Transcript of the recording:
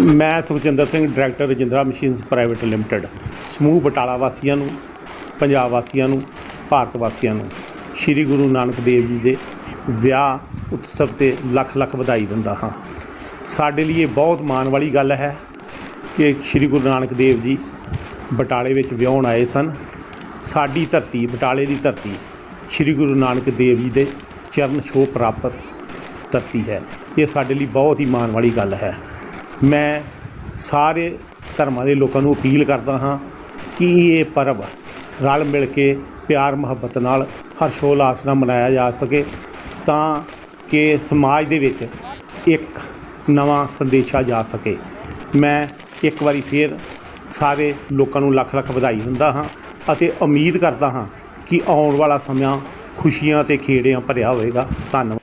ਮੈਂ Sukhjinder Singh, director Rajindra machines private limited. ਸਮੂਹ ਬਟਾਲਾ ਵਾਸੀਆਂ ਨੂੰ, ਪੰਜਾਬ ਵਾਸੀਆਂ ਨੂੰ, ਭਾਰਤ ਵਾਸੀਆਂ ਨੂੰ ਸ੍ਰੀ ਗੁਰੂ ਨਾਨਕ ਦੇਵ ਜੀ ਦੇ ਵਿਆਹ ਉਤਸਵ ਤੇ ਲੱਖ ਲੱਖ ਵਧਾਈ ਦਿੰਦਾ ਹਾਂ। ਸਾਡੇ ਲਈ ਇਹ ਬਹੁਤ ਮਾਣ ਵਾਲੀ ਗੱਲ ਹੈ ਕਿ ਸ੍ਰੀ ਗੁਰੂ ਨਾਨਕ ਦੇਵ ਜੀ ਬਟਾਲੇ ਵਿੱਚ ਵਿਆਹਣ ਆਏ ਸਨ। ਸਾਡੀ ਧਰਤੀ, ਬਟਾਲੇ ਦੀ ਧਰਤੀ, ਸ੍ਰੀ ਗੁਰੂ ਨਾਨਕ ਦੇਵ ਜੀ ਦੇ ਚਰਨ ਛੋਹ ਪ੍ਰਾਪਤ ਧਰਤੀ ਹੈ। ਇਹ ਸਾਡੇ ਲਈ ਬਹੁਤ ਹੀ ਮਾਣ ਵਾਲੀ ਗੱਲ ਹੈ। ਮੈਂ ਸਾਰੇ ਧਰਮਾਂ ਦੇ ਲੋਕਾਂ ਨੂੰ ਅਪੀਲ ਕਰਦਾ ਹਾਂ ਕਿ ਇਹ ਪਰਬ ਰਲ ਮਿਲ ਕੇ ਪਿਆਰ, ਮੁਹੱਬਤ ਨਾਲ ਹਰਸ਼ੋਲਾਸ ਨਾਲ ਮਨਾਇਆ ਜਾ ਸਕੇ ਤਾਂ ਕਿ ਸਮਾਜ ਦੇ ਵਿੱਚ ਇੱਕ ਨਵਾਂ ਸੰਦੇਸ਼ਾ ਜਾ ਸਕੇ। ਮੈਂ ਇੱਕ ਵਾਰੀ ਫੇਰ ਸਾਰੇ ਲੋਕਾਂ ਨੂੰ ਲੱਖ ਲੱਖ ਵਧਾਈ ਦਿੰਦਾ ਹਾਂ ਅਤੇ ਉਮੀਦ ਕਰਦਾ ਹਾਂ ਕਿ ਆਉਣ ਵਾਲਾ ਸਮਾਂ ਖੁਸ਼ੀਆਂ ਤੇ ਖੇੜਿਆਂ ਭਰਿਆ ਹੋਵੇਗਾ। ਧੰਨਵਾਦ।